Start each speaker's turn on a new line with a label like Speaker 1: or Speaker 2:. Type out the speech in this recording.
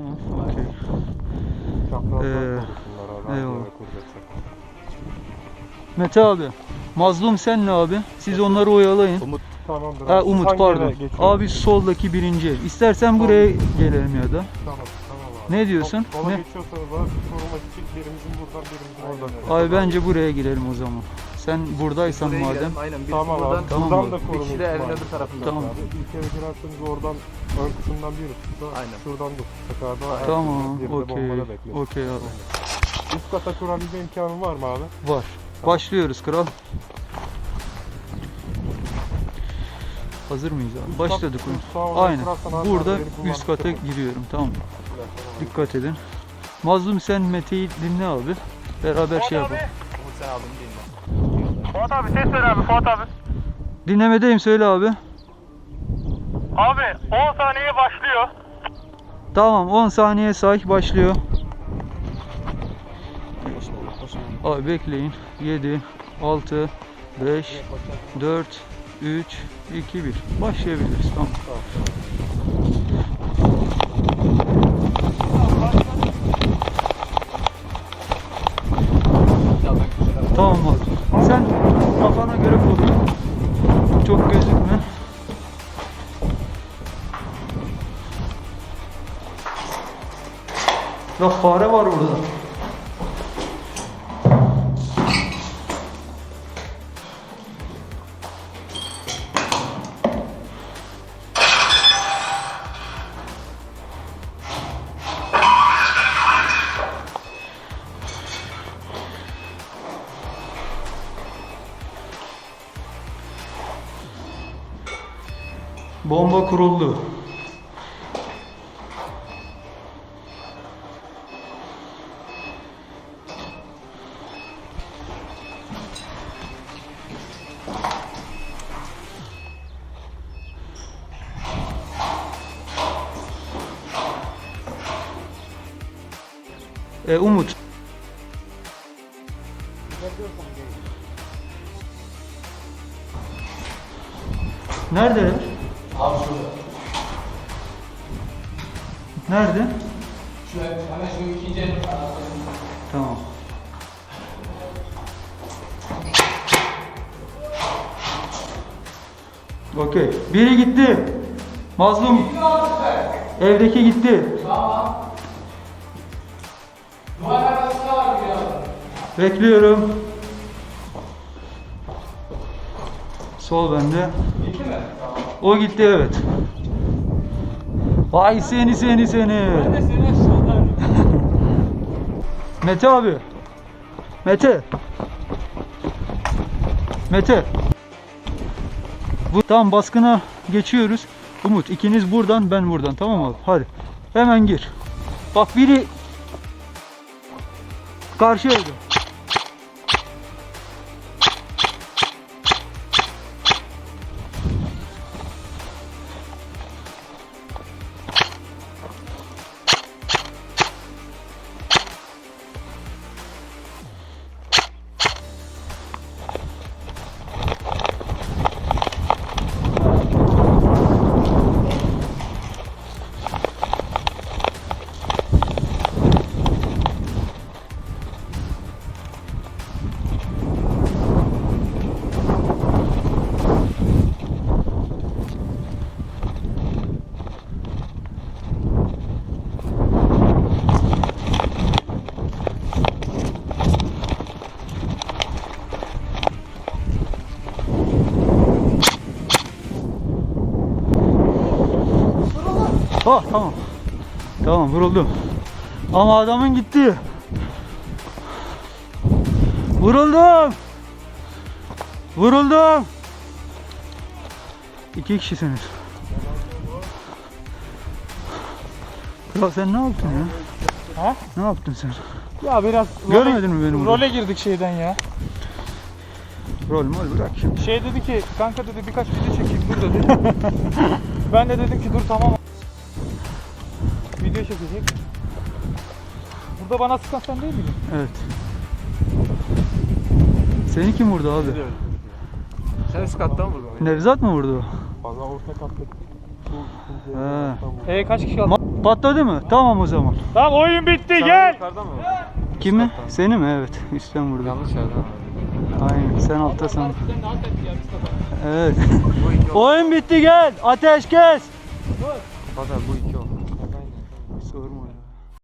Speaker 1: Tamam, okey.
Speaker 2: Çaprazdan
Speaker 1: Ee, eyvallah. Mete abi. Mazlum sen ne abi? Siz onları oyalayın.
Speaker 3: Umut
Speaker 2: Tamamdır.
Speaker 1: Ha. Umut
Speaker 2: Hangi
Speaker 1: pardon. Abi soldaki birinci. İstersen buraya gelelim ya da.
Speaker 2: Tamam, tamam.
Speaker 1: Ne diyorsun?
Speaker 2: Sola
Speaker 1: Ne?
Speaker 2: geçiyorsanız abi korumak için birimizin buradan birimizin oradan.
Speaker 1: Abi bence buraya girelim o zaman. Sen buradaysan
Speaker 3: buraya
Speaker 1: madem.
Speaker 3: gidelim. Aynen birisi
Speaker 2: Tamam
Speaker 3: buradan,
Speaker 2: abi.
Speaker 1: Tamam
Speaker 2: buradan da
Speaker 3: bir
Speaker 2: koruma
Speaker 3: kişi de
Speaker 2: ihtimali.
Speaker 3: öbür tarafından.
Speaker 1: Tamam.
Speaker 2: Abi ilk eve girerseniz oradan ön kısımdan biri tutsa
Speaker 3: Aynen.
Speaker 2: şuradan da tutsak abi. Her
Speaker 1: Tamam,
Speaker 2: bir
Speaker 1: okey. Okey abi.
Speaker 2: Üst kata kurabilme imkanın var mı abi?
Speaker 1: Var. Başlıyoruz kral. Hazır mıyız abi? Başladık.
Speaker 2: Üst sağ olarak
Speaker 1: Aynen. Burada üst kata giriyorum. Tamam. Dikkat edin. Mazlum sen Mete'yi dinle abi. Beraber şey yapalım.
Speaker 3: Umut sen aldın mi?
Speaker 4: Fuat abi ses ver abi Fuat abi.
Speaker 1: Dinlemedeyim söyle abi.
Speaker 4: Abi 10 saniye başlıyor.
Speaker 1: Tamam 10 saniye say başlıyor. Abi bekleyin. 7, 6, 5, 4, 3, 2, 1. Başlayabiliriz. Tamam. Tamam Ya fare var burada. Bomba kuruldu. E, Umut. Nerede?
Speaker 5: Abi şurada.
Speaker 1: Nerede?
Speaker 5: Şu hemen şu ikinci elin
Speaker 1: Tamam. Okey. Biri gitti. Mazlum. Evdeki gitti.
Speaker 5: Duvar
Speaker 1: Bekliyorum. Sol bende.
Speaker 5: Gitti mi?
Speaker 1: O gitti evet. Vay seni seni seni.
Speaker 5: Ben de seni aşağıdan.
Speaker 1: Mete abi. Mete. Mete. Bu tam baskına geçiyoruz. Umut ikiniz buradan ben buradan tamam abi. Hadi. Hemen gir. Bak biri karşı evde. Oh tamam. Tamam vuruldum. Ama adamın gitti. Vuruldum. Vuruldum. İki kişisiniz. Kral sen ne yaptın ya?
Speaker 4: Ha?
Speaker 1: Ne yaptın sen?
Speaker 4: Ya biraz
Speaker 1: Görmedin mi beni burada?
Speaker 4: Role girdik şeyden ya.
Speaker 1: Rol mol bırak şimdi.
Speaker 4: Şey dedi ki kanka dedi birkaç video çekeyim dur dedi. ben de dedim ki dur tamam. Video çekecek. Burada bana sıkan sen değil miydin?
Speaker 1: Evet. Seni kim vurdu abi?
Speaker 3: Sen üst kattan vurdun.
Speaker 1: Nevzat mı vurdu?
Speaker 2: Fazla orta katta. Bu ikinci
Speaker 1: Ha.
Speaker 2: evden tam bu.
Speaker 4: E kaç kişi aldı?
Speaker 1: Patladı mı? Tamam o zaman.
Speaker 4: Tamam oyun bitti
Speaker 3: Sen
Speaker 4: gel.
Speaker 3: Yukarıda mı?
Speaker 1: Kimi? Seni mi? Evet. Üstten vurdum.
Speaker 3: Yanlış yerden abi.
Speaker 1: Aynen. Sen altta san.
Speaker 5: Sen ne alt etti ya Mustafa?
Speaker 1: Evet. Oyun bitti gel. Ateş kes.
Speaker 3: Zaten bu iki oldu.
Speaker 1: Su hermana.